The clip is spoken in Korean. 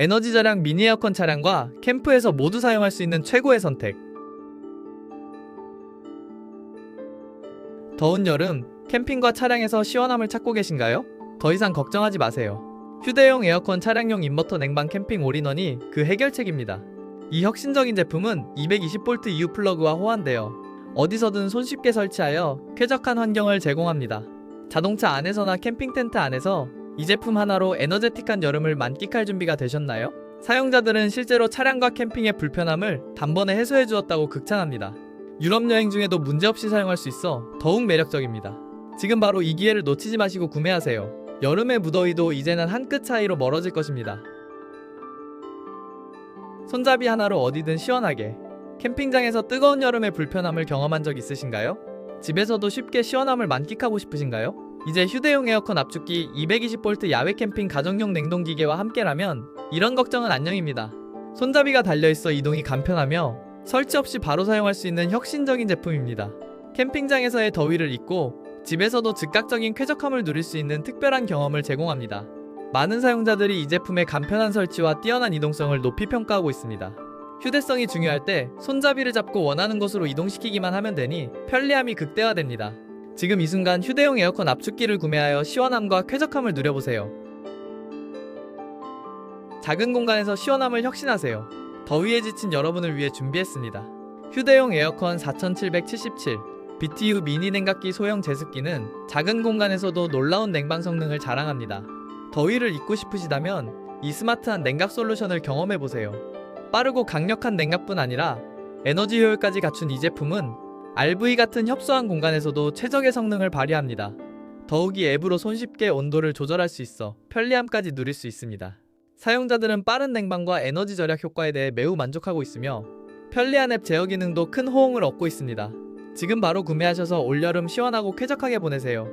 에너지 절약 미니 에어컨 차량과 캠프에서 모두 사용할 수 있는 최고의 선택. 더운 여름 캠핑과 차량에서 시원함을 찾고 계신가요? 더 이상 걱정하지 마세요. 휴대용 에어컨 차량용 인버터 냉방 캠핑 올인원이 그 해결책입니다. 이 혁신적인 제품은 220V EU 플러그와 호환되어 어디서든 손쉽게 설치하여 쾌적한 환경을 제공합니다. 자동차 안에서나 캠핑 텐트 안에서 이 제품 하나로 에너제틱한 여름을 만끽할 준비가 되셨나요? 사용자들은 실제로 차량과 캠핑의 불편함을 단번에 해소해 주었다고 극찬합니다. 유럽 여행 중에도 문제없이 사용할 수 있어 더욱 매력적입니다. 지금 바로 이 기회를 놓치지 마시고 구매하세요. 여름의 무더위도 이제는 한 끗 차이로 멀어질 것입니다. 손잡이 하나로 어디든 시원하게 캠핑장에서 뜨거운 여름의 불편함을 경험한 적 있으신가요? 집에서도 쉽게 시원함을 만끽하고 싶으신가요? 이제 휴대용 에어컨 압축기 220V 야외 캠핑 가정용 냉동기계와 함께라면 이런 걱정은 안녕입니다. 손잡이가 달려있어 이동이 간편하며 설치 없이 바로 사용할 수 있는 혁신적인 제품입니다. 캠핑장에서의 더위를 잊고 집에서도 즉각적인 쾌적함을 누릴 수 있는 특별한 경험을 제공합니다. 많은 사용자들이 이 제품의 간편한 설치와 뛰어난 이동성을 높이 평가하고 있습니다. 휴대성이 중요할 때 손잡이를 잡고 원하는 곳으로 이동시키기만 하면 되니 편리함이 극대화됩니다. 지금 이 순간 휴대용 에어컨 압축기를 구매하여 시원함과 쾌적함을 누려보세요. 작은 공간에서 시원함을 혁신하세요. 더위에 지친 여러분을 위해 준비했습니다. 휴대용 에어컨 4777 BTU 미니 냉각기 소형 제습기는 작은 공간에서도 놀라운 냉방 성능을 자랑합니다. 더위를 잊고 싶으시다면 이 스마트한 냉각 솔루션을 경험해 보세요. 빠르고 강력한 냉각뿐 아니라 에너지 효율까지 갖춘 이 제품은 RV 같은 협소한 공간에서도 최적의 성능을 발휘합니다. 더욱이 앱으로 손쉽게 온도를 조절할 수 있어 편리함까지 누릴 수 있습니다. 사용자들은 빠른 냉방과 에너지 절약 효과에 대해 매우 만족하고 있으며 편리한 앱 제어 기능도 큰 호응을 얻고 있습니다. 지금 바로 구매하셔서 올여름 시원하고 쾌적하게 보내세요.